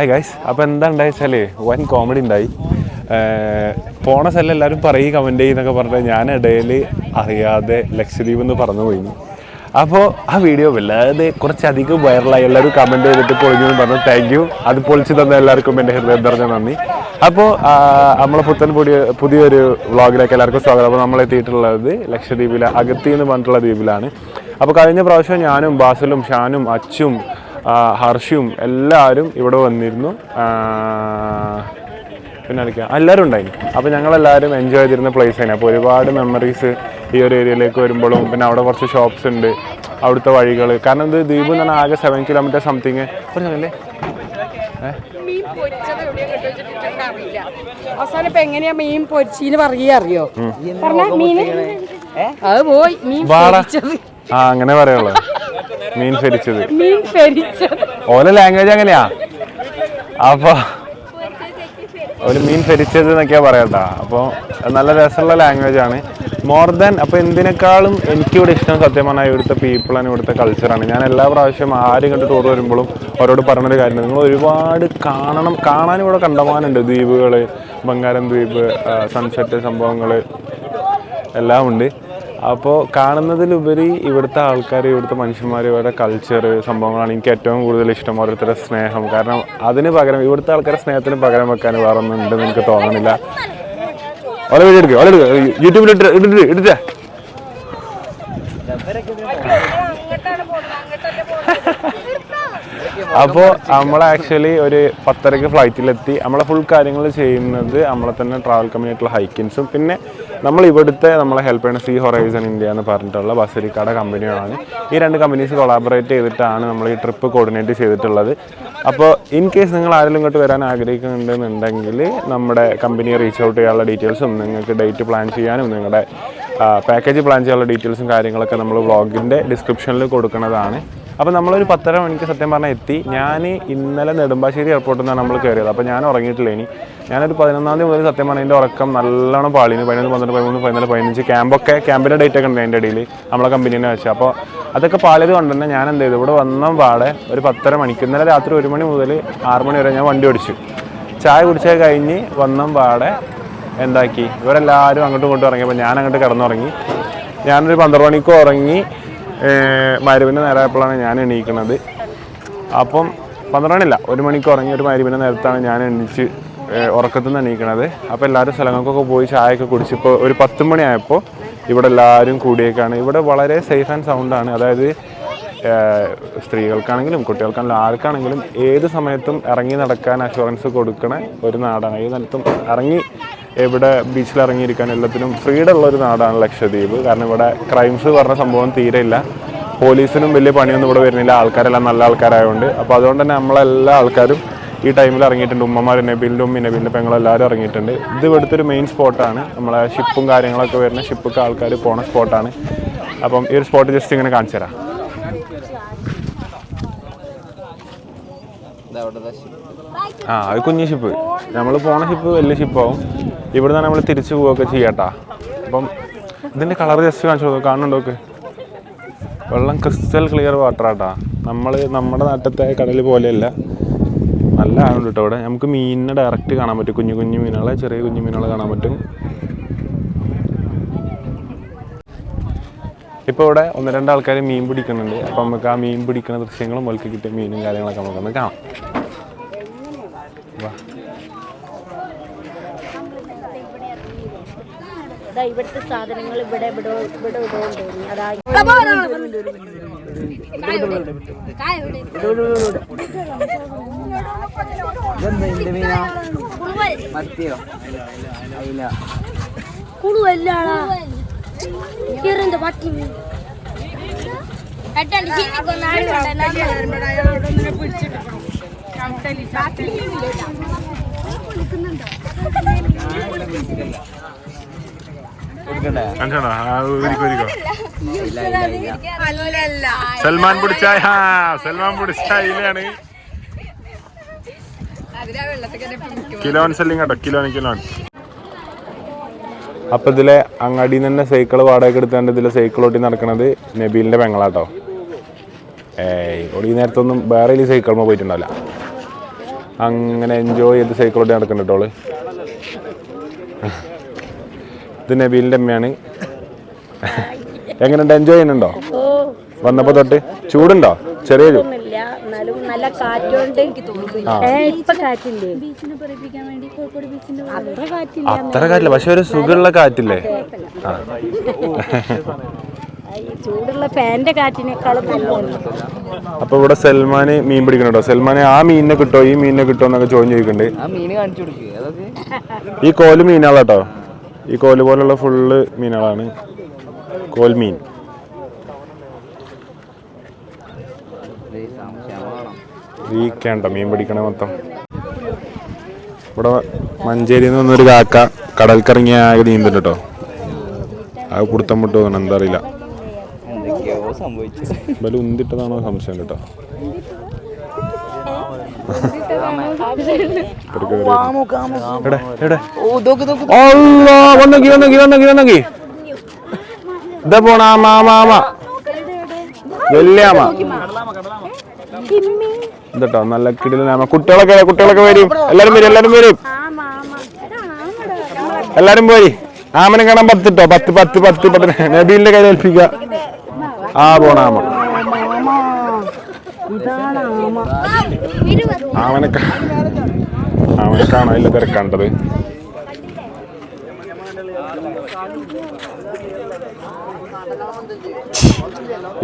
Hi guys അപ്പോൾ എന്താ ഉണ്ടായി വെച്ചാൽ വൻ കോമഡി ഉണ്ടായി പോണ സ്ഥലം എല്ലാവരും പറയും കമന്റ് ചെയ്യുന്നൊക്കെ പറഞ്ഞിട്ട് ഞാൻ ഇടയിൽ അറിയാതെ ലക്ഷദ്വീപ് എന്ന് പറഞ്ഞു പോയി. അപ്പോൾ ആ വീഡിയോ വല്ലാതെ കുറച്ചധികം വൈറലായി എല്ലാവരും കമന്റ് ചെയ്തിട്ട് പൊളിഞ്ഞു എന്ന് പറഞ്ഞു. താങ്ക് യു അത് പൊളിച്ച് തന്ന എല്ലാവർക്കും എന്റെ ഹൃദയം നിറഞ്ഞ നന്ദി. അപ്പോൾ നമ്മളെ പുത്തൻ പുതിയ പുതിയൊരു വ്ളോഗിലേക്ക് എല്ലാവർക്കും സ്വാഗതം. അപ്പോൾ നമ്മൾ എത്തിയിട്ടുള്ളത് ലക്ഷദ്വീപിലെ അഗത്തി എന്ന് പറഞ്ഞിട്ടുള്ള ദ്വീപിലാണ്. അപ്പോൾ കഴിഞ്ഞ പ്രാവശ്യം ഞാനും ബാസലും ഷാനും അച്ചും ഹർഷയും എല്ലാവരും ഇവിടെ വന്നിരുന്നു. പിന്നെ അടിക്കുക എല്ലാവരും ഉണ്ടായിരുന്നു അപ്പോൾ ഞങ്ങളെല്ലാവരും എൻജോയ് ചെയ്തിരുന്ന പ്ലേസ് ആയിരുന്നു അപ്പോൾ ഒരുപാട് മെമ്മറീസ് ഈ ഒരു ഏരിയയിലേക്ക് വരുമ്പോഴും പിന്നെ അവിടെ കുറച്ച് ഷോപ്സ് ഉണ്ട്. അവിടുത്തെ വഴികൾ കാരണം ഇത് ദ്വീപ് എന്ന് പറഞ്ഞാൽ ആകെ സെവൻ കിലോമീറ്റർ സംതിങ് പറഞ്ഞല്ലേ മീൻ അവസാനം ഇപ്പൊ എങ്ങനെയാ മീൻ പൊരിച്ചീന്ന് പറയുക അറിയോ? പറഞ്ഞ മീന് അത് പോയി. മീൻ. ആ അങ്ങനെ പറയുള്ളൂ മീൻ ഫെരിച്ചത്. മീൻ പൊരിച്ചത് ഓല ലാംഗ്വേജ് അങ്ങനെയാ? അപ്പൊ ഒരു മീൻ ഫെരിച്ചത് എന്നൊക്കെയാ പറയട്ടാ. അപ്പോൾ നല്ല രസമുള്ള ലാംഗ്വേജ് ആണ്. മോർ ദാൻ അപ്പോൾ എന്തിനേക്കാളും എനിക്കിവിടെ ഇഷ്ടം സത്യം പറഞ്ഞാൽ ഇവിടുത്തെ പീപ്പിളാണ് ഇവിടുത്തെ കൾച്ചറാണ് ഞാൻ എല്ലാ പ്രാവശ്യം ആരും കണ്ട് ടൂർ വരുമ്പോഴും അവരോട് പറഞ്ഞൊരു കാര്യം നിങ്ങൾ ഒരുപാട് കാണണം കാണാൻ ഇവിടെ കണ്ടമാനുണ്ട്. ദ്വീപുകൾ ബംഗാരം ദ്വീപ് സൺസെറ്റ് സംഭവങ്ങൾ എല്ലാം ഉണ്ട്. അപ്പോൾ കാണുന്നതിലുപരി ഇവിടുത്തെ ആൾക്കാർ ഇവിടുത്തെ മനുഷ്യന്മാർ ഇവരുടെ കൾച്ചർ സംഭവങ്ങളാണ് എനിക്ക് ഏറ്റവും കൂടുതൽ ഇഷ്ടം ഓരോരുത്തരുടെ സ്നേഹം. കാരണം അതിന് പകരം ഇവിടുത്തെ ആൾക്കാരുടെ സ്നേഹത്തിന് പകരം വെക്കാൻ വേറെ ഒന്നും എനിക്ക് തോന്നണില്ല. ഓല വീഡിയോ എടുക്കുക ഓല എടുക്കുക യൂട്യൂബിൽ ഇട്ടിട്ട് ഇട്ടിട്ട് ഇട്ടിട്ടേ. അപ്പോൾ നമ്മൾ ആക്ച്വലി ഒരു പത്തരക്ക് ഫ്ലൈറ്റിലെത്തി നമ്മളെ ഫുൾ കാര്യങ്ങൾ ചെയ്യുന്നത് നമ്മളെ തന്നെ ട്രാവൽ കമ്പനിയായിട്ടുള്ള ഹൈക്കിൻസും പിന്നെ നമ്മൾ ഇവിടുത്തെ നമ്മളെ ഹെൽപ്പ് ചെയ്യുന്ന സീ ഹൊറൈസൺ ഇന്ത്യ എന്ന് പറഞ്ഞിട്ടുള്ള ബസരിക്കാട കമ്പനികളാണ് ഈ രണ്ട് കമ്പനീസ് കൊളാബറേറ്റ് ചെയ്തിട്ടാണ് നമ്മൾ ഈ ട്രിപ്പ് കോർഡിനേറ്റ് ചെയ്തിട്ടുള്ളത്. അപ്പോൾ ഇൻ കേസ് നിങ്ങൾ ആരെങ്കിലും ഇങ്ങോട്ട് വരാൻ ആഗ്രഹിക്കുന്നുണ്ടെന്നുണ്ടെങ്കിൽ നമ്മുടെ കമ്പനിയെ റീച്ച് ഔട്ട് ചെയ്യാനുള്ള ഡീറ്റെയിൽസും നിങ്ങൾക്ക് ഡേറ്റ് പ്ലാൻ ചെയ്യാനും നിങ്ങളുടെ പാക്കേജ് പ്ലാൻ ചെയ്യാനുള്ള ഡീറ്റെയിൽസും കാര്യങ്ങളൊക്കെ നമ്മൾ വ്ളോഗിന്റെ ഡിസ്ക്രിപ്ഷനിൽ കൊടുക്കുന്നതാണ്. അപ്പോൾ നമ്മളൊരു പത്തര മണിക്ക് സത്യം പറഞ്ഞാൽ എത്തി. ഞാൻ ഇന്നലെ നെടുമ്പാശ്ശേരി എയർപോർട്ടിൽ നിന്നാണ് നമ്മൾ കയറിയത് അപ്പോൾ ഞാൻ ഉറങ്ങിയിട്ടില്ല ഇനി. ഞാനൊരു പതിനൊന്നാം തീയതി മുതൽ സത്യം പറഞ്ഞാൽ എന്റെ ഉറക്കം നല്ലോണം പാളിന് പതിനൊന്ന് പന്ത്രണ്ട് പതിമൂന്ന് പതിനാല് പതിനഞ്ച് ക്യാമ്പൊക്കെ ക്യാമ്പിന്റെ ഡേറ്റ് ഒക്കെ ഉണ്ട് അതിന്റെ ഇടയിൽ നമ്മളെ കമ്പനീനെ വെച്ച്. അപ്പോൾ അതൊക്കെ പാളിയത് കൊണ്ട് തന്നെ ഞാൻ എന്ത് ചെയ്തു? ഇവിടെ വന്ന പാടെ ഒരു പത്തര മണിക്ക് ഇന്നലെ രാത്രി ഒരു മണി മുതൽ ആറ് മണി വരെ ഞാൻ വണ്ടി ഓടിച്ചു. ചായ കുടിച്ചത് കഴിഞ്ഞ് വന്ന പാടെ എന്താക്കി? ഇവരെല്ലാവരും അങ്ങോട്ടും ഇങ്ങോട്ടും ഇറങ്ങിയപ്പോൾ ഞാൻ അങ്ങോട്ട് കിടന്നുറങ്ങി. ഞാനൊരു പന്ത്രണ്ട് മണിക്ക് ഉറങ്ങി. മരുവിന്റെ നേരമായപ്പോഴാണ് ഞാൻ എണീക്കണത്. അപ്പം പന്ത്രണ്ട് മണിയില്ല ഒരു മണിക്ക് ഉറങ്ങി ഒരു മരുവിന്റെ നേരത്താണ് ഞാൻ എണീച്ച് ഉറക്കത്തിൽ നിന്ന് എണീക്കണത്. അപ്പോൾ എല്ലാവരും സ്ഥലങ്ങൾക്കൊക്കെ പോയി ചായയൊക്കെ കുടിച്ച് ഇപ്പോൾ ഒരു പത്ത് മണിയായപ്പോൾ ഇവിടെ എല്ലാവരും കൂടിയേക്കാണ്. ഇവിടെ വളരെ സേഫ് ആൻഡ് സൗണ്ടാണ് അതായത് സ്ത്രീകൾക്കാണെങ്കിലും കുട്ടികൾക്കാണെങ്കിലും ആർക്കാണെങ്കിലും ഏത് സമയത്തും ഇറങ്ങി നടക്കാൻ അഷുറൻസ് കൊടുക്കണ ഒരു നാടാണ്. ഏത് നേരത്തും ഇറങ്ങി ഇവിടെ ബീച്ചിൽ ഇറങ്ങിയിരിക്കാൻ എല്ലാത്തിനും ഫ്രീഡം ഉള്ള ഒരു നാടാണ് ലക്ഷദ്വീപ്. കാരണം ഇവിടെ ക്രൈംസ് പറഞ്ഞ സംഭവം തീരെ ഇല്ല പോലീസിനും വലിയ പണിയൊന്നും ഇവിടെ വരുന്നില്ല. ആൾക്കാരെല്ലാം നല്ല ആൾക്കാരായതുകൊണ്ട് അപ്പോൾ അതുകൊണ്ട് തന്നെ നമ്മളെല്ലാ ആൾക്കാരും ഈ ടൈമിൽ ഇറങ്ങിയിട്ടുണ്ട്. ഉമ്മമാർ നബിലിന്റെ ഉമ്മി നബീലിന്റെ പെങ്ങളെല്ലാവരും ഇറങ്ങിയിട്ടുണ്ട്. ഇത് ഇവിടുത്തെ ഒരു മെയിൻ സ്പോട്ടാണ് നമ്മളെ ഷിപ്പും കാര്യങ്ങളൊക്കെ വരുന്ന ഷിപ്പൊക്കെ ആൾക്കാർ പോണ സ്പോട്ടാണ് അപ്പം ഈ ഒരു സ്പോട്ട് ജസ്റ്റ് ഇങ്ങനെ കാണിച്ചു തരാം ആ അത് കുഞ്ഞു ഷിപ്പ് നമ്മൾ പോണ ഷിപ്പ് വലിയ ഷിപ്പാവും നിന്ന് നമ്മൾ തിരിച്ചു പോവുകയൊക്കെ ചെയ്യട്ടാ. അപ്പം ഇതിന്റെ കളർ ജസ്റ്റ് കാണിച്ചു കൊടുക്കും കാണുന്നുണ്ടോക്ക് വെള്ളം ക്രിസ്റ്റൽ ക്ലിയർ വാട്ടർ ആട്ടാ. നമ്മൾ നമ്മുടെ നാട്ടിലത്തെ കടൽ പോലെയല്ല. നല്ല ആളുണ്ട് കേട്ടോ ഇവിടെ. നമുക്ക് മീനിനെ ഡയറക്റ്റ് കാണാൻ പറ്റും. കുഞ്ഞു കുഞ്ഞു മീനുകളെ ചെറിയ കുഞ്ഞു മീനുകളെ കാണാൻ പറ്റും. ഇപ്പോൾ ഇവിടെ ഒന്ന് രണ്ട് ആൾക്കാർ മീൻ പിടിക്കുന്നുണ്ട്. അപ്പം നമുക്ക് ആ മീൻ പിടിക്കുന്ന ദൃശ്യങ്ങളും മുൽക്ക് കിട്ടിയ മീനും കാര്യങ്ങളൊക്കെ നമുക്കൊന്ന് കാണാം. വാ ദാ ഇവിടുത്തെ സാധനങ്ങൾ ഇവിടെ ഇവിടെ ഇവിടെ ഉണ്ട് അതാ കുളുവല്ലാടാ ഇറന്ത പട്ടി കാണിച്ചോണോ? ആ, ഊരിക്കോ, ഊരിക്കോ. സൽമാൻ പിടിച്ച ആ, സൽമാൻ പിടിച്ച ഇലയാണ് കിലോൻ സെല്ലിങ് കേട്ടോ കിലോൺ കിലോൻ. അപ്പൊ ഇതിലെ അങ്ങാടിയിൽ നിന്ന് തന്നെ സൈക്കിൾ വാടക എടുത്താണ്ട് ഇതിലെ സൈക്കിൾ ഓട്ടി നടക്കണത് നബീലിന്റെ പെങ്ങളാട്ടോ. ഏയ് ഓടി നേരത്തൊന്നും വേറെ സൈക്കിൾമ പോയിട്ടുണ്ടാവില്ല. അങ്ങനെ എൻജോയ് ചെയ്ത് സൈക്കിളോട്ട് നടക്കുന്നുണ്ട് കേട്ടോ ഇത് നബീലിന്റെ അമ്മയാണ്. എങ്ങനെയുണ്ട്? എൻജോയ് ചെയ്യുന്നുണ്ടോ? വന്നപ്പോ വന്നപ്പോൾ തൊട്ട് ചൂടുണ്ടോ? ചെറിയ നല്ല അത്ര കാറ്റില്ല. അത്ര കാറ്റില്ല. പക്ഷെ ഒരു സുഖമുള്ള കാറ്റില്ലേ? ആ. ഈ ചൂടുള്ള ഫാന്റെ കാറ്റിനേക്കാളും നല്ലതാണ് അപ്പൊ ഇവിടെ സൽമാന് മീൻ പിടിക്കണുണ്ടോ സൽമാന് ആ മീനിനെ കിട്ടോ? ഈ മീനിനെ കിട്ടോ എന്നൊക്കെ ചോദ്യം ചോദിക്കുന്നുണ്ട് ആ മീന് കാണിച്ചു കൊടുക്കുക അതൊക്കെ ഈ കോൽ മീനാളാട്ടോ. ഈ കോൽ പോലുള്ള ഫുള്ള് മീനുകളാണ് കോൽ മീൻ. വീക്കേണ്ട മീൻ പിടിക്കണേ മൊത്തം. ഇവിടെ മഞ്ചേരിയിൽ വന്നൊരു കാക്ക കടൽക്കറങ്ങിയ ആകെ നീന്തുണ്ട് കേട്ടോ അത് കുടുത്തം മുട്ട് തോന്നണം എന്താ അറിയില്ല. സംഭവിച്ചു. ബലു ഉന്തിട്ടതാണോ സംശയം കേട്ടോ? ട്ടോ നല്ല കിടിലാമ കുട്ടികളൊക്കെ കുട്ടികളൊക്കെ വരും. എല്ലാരും വരും എല്ലാരും വരും. എല്ലാരും പോയി ആമനെ കാണാൻ പത്തിട്ടോ? പത്ത് പത്ത് പത്ത് പത്ത്. നബീലിന്റെ കയ്യിൽ ഏൽപ്പിക്കുക. ആ പോണ ആമ ആമനെ ആമനെ കാണാനില്ല തിരക്കാണ്ടത്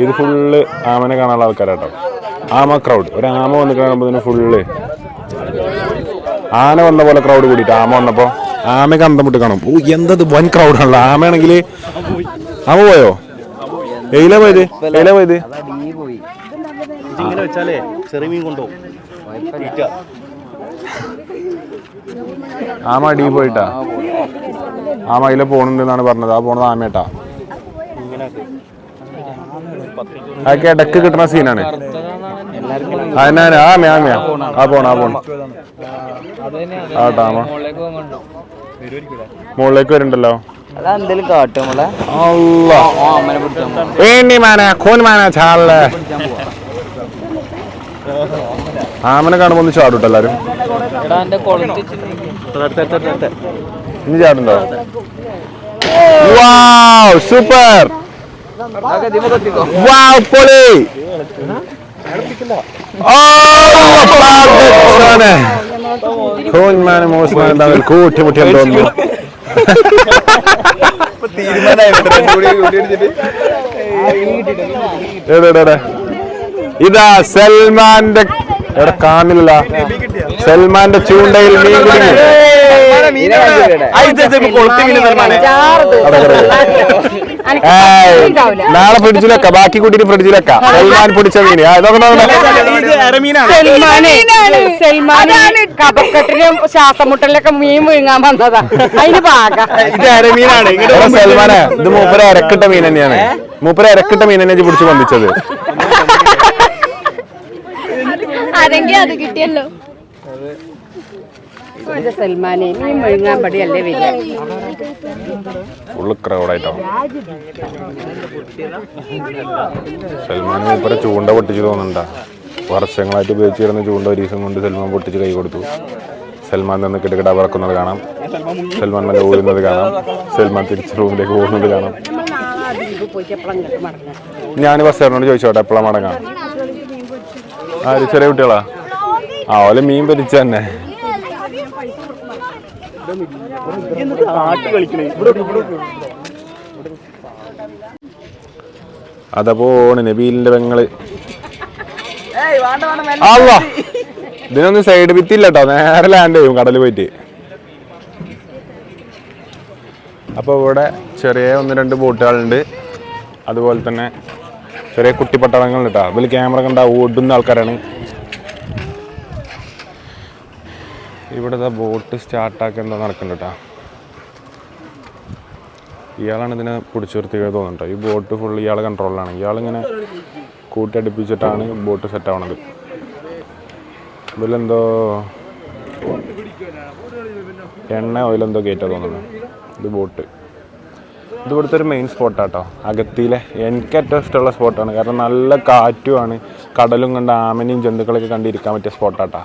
ഇത് ഫുള്ള് ആമനെ കാണാനുള്ള ആൾക്കാരാട്ടോ. ആമ ക്രൗഡ് ഒരു ആമ വന്ന് കാണുമ്പോൾ ഫുള്ള്. ആന വന്ന പോലെ ക്രൗഡ് കൂടിയിട്ട് ആമ വന്നപ്പോ ആമയ്ക്ക് അന്തം വിട്ട് കാണും. ഓ എന്തത് വൻ ക്രൗഡാണല്ലോ ആമയാണെങ്കിൽ ആമ പോയോ? പോയത്? പോയത്? പോയി. ഇങ്ങനെ വെച്ചാലേ ചെറിയ മീൻ കൊണ്ടുപോകും ആമ ഡീ പോയിട്ടാ? ആമ അതിലെ പോണുണ്ട് എന്നാണ് പറഞ്ഞത്. ആ പോണത് ആമേട്ടാ അതൊക്കെ ഇടയ്ക്ക് കിട്ടുന്ന സീനാണ്. അതിനാണ് ആ ആ പോണ. ആ പോണ ആട്ടാ ആമ. മുകളിലേക്ക് പോകുന്നുണ്ടോ മുകളിലേക്ക് വരുന്നുണ്ടല്ലോ അതാ എന്തേലും കാട്ടും നമ്മളെ. വേണ്ടി മാന കോൻ മാന ചാളെ. ആമനെ കാണുമ്പോ ഒന്ന് ചാടൂട്ടോ എല്ലാരും. ഇനി ചാടുണ്ടോ? Wow super. വാവ് പൊളി. ഓ കൂട്ടിമുട്ടിയെന്ന് തോന്നുന്നു എവിടെ? ഇതാ സൽമാന്റെ എവിടെ കാണില്ല സൽമാന്റെ ചൂണ്ടയിൽ മീൻ കുടുങ്ങി. അവിടെ, ഫ്രിഡ്ജിൽ വെക്കാം നാളെ ബാക്കി കൂട്ടിട്ട് ഫ്രിഡ്ജിലൊക്കെ. സൽമാൻ പിടിച്ച മീൻ. ആ, ഇതൊക്കെ നോക്കണേ. സൽമാനെ സൽമാന് കപക്കെട്ടിലും ശ്വാസം മീൻ വീങ്ങാൻ വന്നതാ. അതിന് പാക ഇത് അരമീനാണ്. സൽമാനെ ഇത് മൂപ്പര ഇരക്കിട്ട മീൻ തന്നെയാണ്. മൂപ്പര ഇരക്കിട്ട മീൻ തന്നെ പിടിച്ച് വന്നിച്ചത് അതെങ്കിൽ അത് കിട്ടിയല്ലോ. എന്റെ സൽമാനെ നീ മുഴുങ്ങാൻ പടിയല്ലേ വരിക? ഫുള്ള് ക്രൗഡായിട്ടോ സൽമാൻ മൂപ്പര ചൂണ്ട പൊട്ടിച്ച് തോന്നണ്ട വർഷങ്ങളായിട്ട് ഉപയോഗിച്ചിരുന്ന ചൂണ്ട ഒരു ദിവസം കൊണ്ട് സൽമാൻ പൊട്ടിച്ച് കൈ കൊടുത്തു. സൽമാൻ നിന്ന് കിടകിട പറക്കുന്നത് കാണാം. സൽമാൻ നല്ല ഓടുന്നത് കാണാം. സൽമാൻ തിരിച്ച് റൂമിലേക്ക് പോകുന്നത് കാണാം. ഞാൻ ബസ് ആ പോയിട്ട് എപ്പോഴും ഇങ്ങോട്ട് മടങ്ങാം ഞാൻ ബസ്സാറിനോട് ചോദിച്ചോട്ടെ എപ്പോഴാണ് മടങ്ങാം? ആ ഒരു ചെറിയ കുട്ടികളാ? ആ ഓലെ മീൻ പൊരിച്ച തന്നെ ആട്ടി കളിക്കണേ ഇവിടെ നോക്ക്, ഇവിടെ നോക്ക്. അതാ പോണ് നബീലിന്റെ പെങ്ങൾ ഇതിനൊന്നും സൈഡ് ഭിത്തില്ല കേട്ടോ നേരെ ലാൻഡ് ചെയ്യും കടൽ പോയിട്ട്. അപ്പോൾ ഇവിടെ ചെറിയ ഒന്ന് രണ്ട് ബോട്ടുകളുണ്ട്. അതുപോലെ തന്നെ ചെറിയ കുട്ടിപ്പട്ടണങ്ങളുണ്ട് കേട്ടോ അതിൽ ക്യാമറ കണ്ട ഓടുന്ന ആൾക്കാരാണ്. ഇവിടെ ബോട്ട് സ്റ്റാർട്ടാക്കി എന്താ നടക്കുന്നുണ്ട് കേട്ടോ ഇയാളാണ് ഇതിനെ പിടിച്ചു നിർത്തിയത് തോന്നുന്നുണ്ടോ. ഈ ബോട്ട് ഫുൾ ഇയാളെ കൺട്രോളിലാണ് ഇയാളിങ്ങനെ കൂട്ടിയടിപ്പിച്ചിട്ടാണ് ബോട്ട് സെറ്റ് ആവണത്. ഇതിലെന്തോ എണ്ണ ഓയിലെന്തോ കയറ്റാ തോന്നുന്നു. ഇത് ബോട്ട് ഇത് ഇവിടുത്തെ ഒരു മെയിൻ സ്പോട്ടാട്ടോ അകത്തിയിലെ എനിക്ക് ഏറ്റവും ഇഷ്ടമുള്ള സ്പോട്ടാണ് കാരണം നല്ല കാറ്റുമാണ്. കടലും കണ്ട് ആമനെയും ജന്തുക്കളൊക്കെ കണ്ടിരിക്കാൻ പറ്റിയ സ്പോട്ടാട്ടാ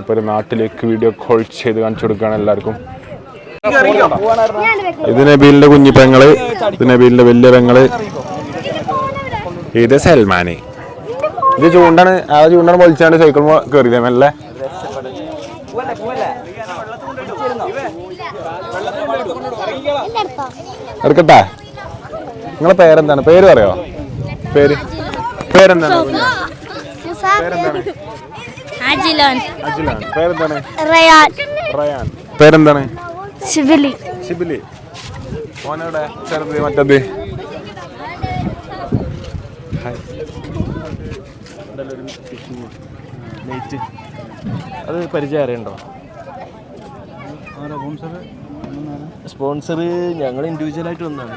ഇപ്പോൾ ഒരു നാട്ടിലേക്ക് വീഡിയോ കോൾ ചെയ്ത് കാണിച്ചു കൊടുക്കുകയാണ് എല്ലാവർക്കും. ഇത് നബീലിന്റെ കുഞ്ഞിപ്പെങ്ങൾ ഇത് നബീലിന്റെ വലിയ പെങ്ങൾ. ഇത് സൽമാന്. ഇത് ചൂണ്ടാണ് ആ ചൂണ്ടാണ് പൊളിച്ചാണ് സൈക്കിൾ കയറിയതേ മെല്ലെ. എടുക്കട്ടെ? നിങ്ങളെ പേരെന്താണ്? പേര് പറയോ? പേര്? പേരെന്താണ്? പേരെന്താണ്? അജിലോൻ. പേരെന്താണ്? റയാൻ. റയാൻ. പേരെന്താണ്? ചെറുത് മറ്റത്? അത് പരിചയം അറിയണ്ടോ? സ്പോൺസർ ഞങ്ങൾ ഇൻഡിവിജ്വൽ ആയിട്ട് വന്നാണ്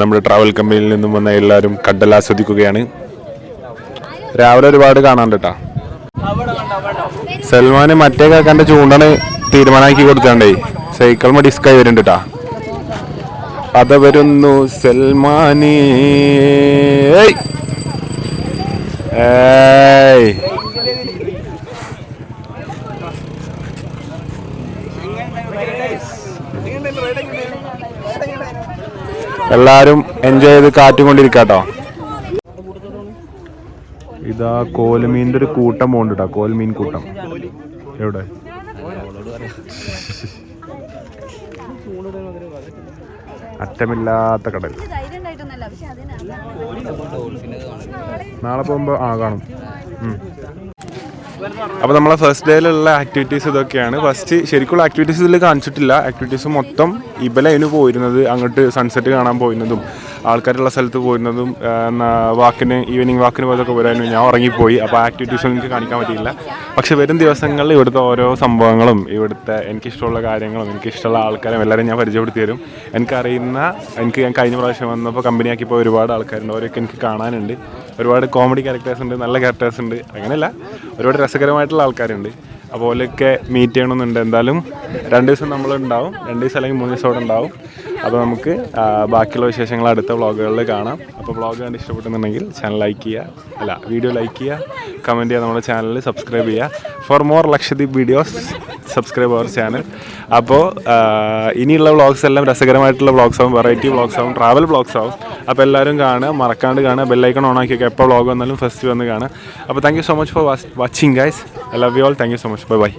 നമ്മുടെ ട്രാവൽ കമ്പനിയിൽ നിന്നും വന്ന എല്ലാവരും കടൽ ആസ്വദിക്കുകയാണ്. രാവിലെ ഒരുപാട് കാണാണ്ട് കേട്ടാ സൽമാന് മറ്റേ കാക്കാന്റെ ചൂണ്ടാണ് തീരുമാനമാക്കി കൊടുത്താണ്ടേ സൈക്കിൾ ഡിസ്കായി വരുന്നുണ്ട് കേട്ടാ അത് വരുന്നു സൽമാനേ. എല്ലാരും എൻജോയ് ചെയ്ത് കാറ്റും കൊണ്ടിരിക്കാട്ടോ ഇതാ കോൽമീന്റെ ഒരു കൂട്ടം പോകുന്നുണ്ട് കേട്ടോ കോൽമീൻ കൂട്ടം. എവിടെ? അറ്റമില്ലാത്ത കടൽ. നാളെ പോകുമ്പോ ആ കാണും. ഉം. അപ്പോൾ നമ്മളെ ഫസ്റ്റ് ഡേയിലുള്ള ആക്ടിവിറ്റീസ് ഇതൊക്കെയാണ്. ഫസ്റ്റ് ശരിക്കുള്ള ആക്ടിവിറ്റീസ് ഇതിൽ കാണിച്ചിട്ടില്ല. ആക്ടിവിറ്റീസ് മൊത്തം ഇബലതിന് പോയിരുന്നത്. അങ്ങോട്ട് സൺസെറ്റ് കാണാൻ പോയിരുന്നതും ആൾക്കാരുള്ള സ്ഥലത്ത് പോയിരുന്നതും വാക്കിന് ഈവനിങ് വാക്കിന് പോയതൊക്കെ പോരായിരുന്നു. ഞാൻ ഉറങ്ങിപ്പോയി. അപ്പോൾ ആക്ടിവിറ്റീസ് എനിക്ക് കാണിക്കാൻ പറ്റിയില്ല. പക്ഷേ വരും ദിവസങ്ങളിൽ ഇവിടുത്തെ ഓരോ സംഭവങ്ങളും ഇവിടുത്തെ എനിക്കിഷ്ടമുള്ള കാര്യങ്ങളും എനിക്കിഷ്ടമുള്ള ആൾക്കാരും എല്ലാവരും ഞാൻ പരിചയപ്പെടുത്തി തരും. എനിക്കറിയുന്ന എനിക്ക് ഞാൻ കഴിഞ്ഞ പ്രാവശ്യം വന്നപ്പോൾ കമ്പനിയാക്കിപ്പോൾ ഒരുപാട് ആൾക്കാരുണ്ട്. അവരൊക്കെ എനിക്ക് കാണാനുണ്ട്. ഒരുപാട് കോമഡി ക്യാരക്ടേഴ്സ് ഉണ്ട് നല്ല ക്യാരക്ടേഴ്സ് ഉണ്ട്. അങ്ങനെയല്ല ഒരുപാട് രസകരമായിട്ടുള്ള ആൾക്കാരുണ്ട്. അപ്പോൾ ഓലൊക്കെ മീറ്റ് ചെയ്യണമെന്നുണ്ട്. എന്തായാലും രണ്ട് ദിവസം നമ്മളുണ്ടാവും. രണ്ട് ദിവസം അല്ലെങ്കിൽ മൂന്ന് ദിവസം അവിടെ ഉണ്ടാവും. അപ്പോൾ നമുക്ക് ബാക്കിയുള്ള വിശേഷങ്ങൾ അടുത്ത വ്ളോഗുകളിൽ കാണാം. അപ്പോൾ വ്ളോഗ് കണ്ട് ഇഷ്ടപ്പെട്ടുന്നുണ്ടെങ്കിൽ ചാനൽ ലൈക്ക് ചെയ്യുക. അല്ല വീഡിയോ ലൈക്ക് ചെയ്യുക. കമന്റ് ചെയ്യുക നമ്മുടെ ചാനൽ സബ്സ്ക്രൈബ് ചെയ്യുക. For more Lakshadweep videos subscribe our channel അപ്പോൾ ഇനിയുള്ള വ്ളോഗ്സ് എല്ലാം രസകരമായിട്ടുള്ള വ്ളോഗ്സ് ആവും വെറൈറ്റി വ്ളോഗ്സ് ആവും ട്രാവൽ വ്ളോഗ്സ് ആവും. അപ്പോൾ എല്ലാവരും കാണുക മറക്കാണ്ട് കാണുക ബെല്ലൈക്കൺ ഓൺ ആക്കിയൊക്കെ എപ്പോൾ വ്ളോഗ് വന്നാലും ഫസ്റ്റ് വന്ന് കാണുക. അപ്പോൾ thank you so much for watching guys I love you all thank you so much bye bye